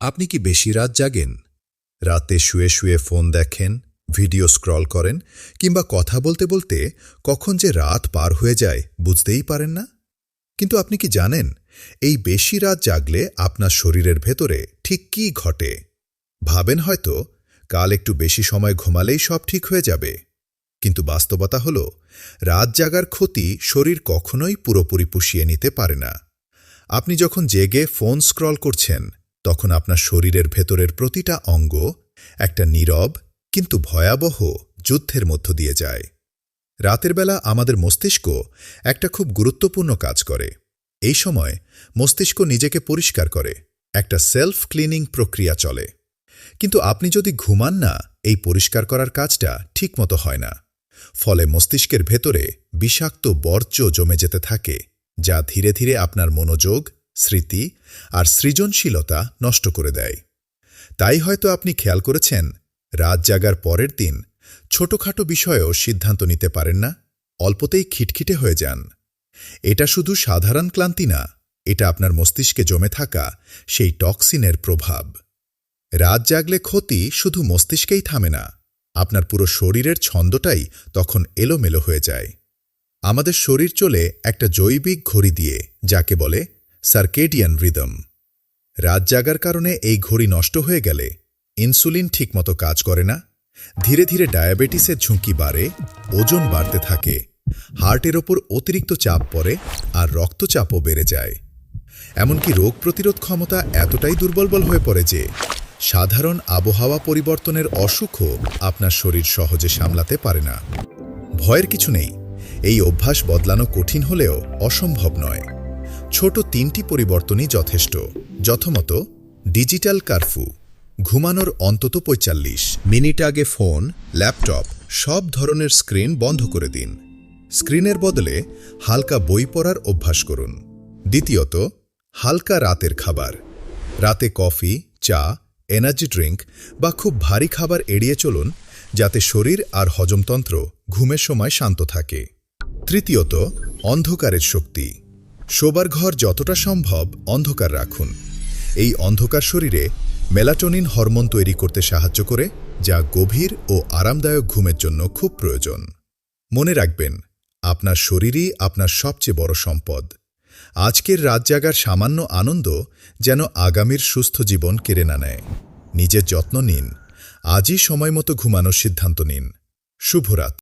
আপনি কি বেশি রাত জাগেন? রাতে শুয়ে শুয়ে ফোন দেখেন, ভিডিও স্ক্রল করেন, কিংবা কথা বলতে বলতে কখন যে রাত পার হয়ে যায় বুঝতেই পারেন না? কিন্তু আপনি কি জানেন, এই বেশি রাত জাগলে আপনার শরীরের ভেতরে ঠিক কী ঘটে? ভাবেন হয়তো, কাল একটু বেশি সময় ঘুমালেই সব ঠিক হয়ে যাবে। কিন্তু বাস্তবতা হল, রাত জাগার ক্ষতি শরীর কখনোই পুরোপুরি পুষিয়ে নিতে পারে না। আপনি যখন জেগে ফোন স্ক্রল করছেন তখন আপনার শরীরের ভেতরের প্রতিটা অঙ্গ একটা নীরব কিন্তু ভয়াবহ যুদ্ধের মধ্য দিয়ে যায়। রাতের বেলা আমাদের মস্তিষ্ক একটা খুব গুরুত্বপূর্ণ কাজ করে। এই সময় মস্তিষ্ক নিজেকে পরিষ্কার করে, একটা সেলফ ক্লিনিং প্রক্রিয়া চলে। কিন্তু আপনি যদি ঘুমান না, এই পরিষ্কার করার কাজটা ঠিকমতো হয় না। ফলে মস্তিষ্কের ভেতরে বিষাক্ত বর্জ্য জমে যেতে থাকে, যা ধীরে ধীরে আপনার মনোযোগ স্মৃতি আর সৃজনশীলতা নষ্ট করে দেয়। তাই হয়তো আপনি খেয়াল করেছেন, রাত জাগার পরের দিন ছোটখাটো বিষয়েও সিদ্ধান্ত নিতে পারেন না, অল্পতেই খিটখিটে হয়ে যান। এটা শুধু সাধারণ ক্লান্তি না, এটা আপনার মস্তিষ্কে জমে থাকা সেই টক্সিনের প্রভাব। রাত জাগলে ক্ষতি শুধু মস্তিষ্কেই থামে না, আপনার পুরো শরীরের ছন্দটাই তখন এলোমেলো হয়ে যায়। আমাদের শরীর চলে একটা জৈবিক ঘড়ি দিয়ে, যাকে বলে সার্কেডিয়ান রিদম। রাত জাগার কারণে এই ঘড়ি নষ্ট হয়ে গেলে ইনসুলিন ঠিকমতো কাজ করে না, ধীরে ধীরে ডায়াবেটিসের ঝুঁকি বাড়ে, ওজন বাড়তে থাকে, হার্টের ওপর অতিরিক্ত চাপ পড়ে আর রক্তচাপও বেড়ে যায়। এমনকি রোগ প্রতিরোধ ক্ষমতা এতটাই দুর্বলবল হয়ে পড়ে যে সাধারণ আবহাওয়া পরিবর্তনের অসুখও আপনার শরীর সহজে সামলাতে পারে না। ভয়ের কিছু নেই, এই অভ্যাস বদলানো কঠিন হলেও অসম্ভব নয়। ছোট তিনটি পরিবর্তনই যথেষ্ট। যথমত, ডিজিটাল কারফু, ঘুমানোর অন্তত পঁয়তাল্লিশ। মিনিট আগে ফোন, ল্যাপটপ, সব ধরনের স্ক্রিন বন্ধ করে দিন। স্ক্রিনের বদলে হালকা বই পড়ার অভ্যাস করুন। দ্বিতীয়ত, হালকা রাতের খাবার। রাতে কফি, চা, এনার্জি ড্রিঙ্ক বা খুব ভারী খাবার এড়িয়ে চলুন, যাতে শরীর আর হজমতন্ত্র ঘুমের সময় শান্ত থাকে। তৃতীয়ত, অন্ধকারের শক্তি। শোবার ঘর যতটা সম্ভব অন্ধকার রাখুন। এই অন্ধকার শরীরে মেলাটোনিন হরমোন তৈরি করতে সাহায্য করে, যা গভীর ও আরামদায়ক ঘুমের জন্য খুব প্রয়োজন। মনে রাখবেন, আপনার শরীরই আপনার সবচেয়ে বড় সম্পদ। আজকের রাত জাগার সামান্য আনন্দ যেন আগামীর সুস্থ জীবন কেড়ে না নেয়। নিজের যত্ন নিন। আজই সময়মতো ঘুমানোর সিদ্ধান্ত নিন। শুভরাত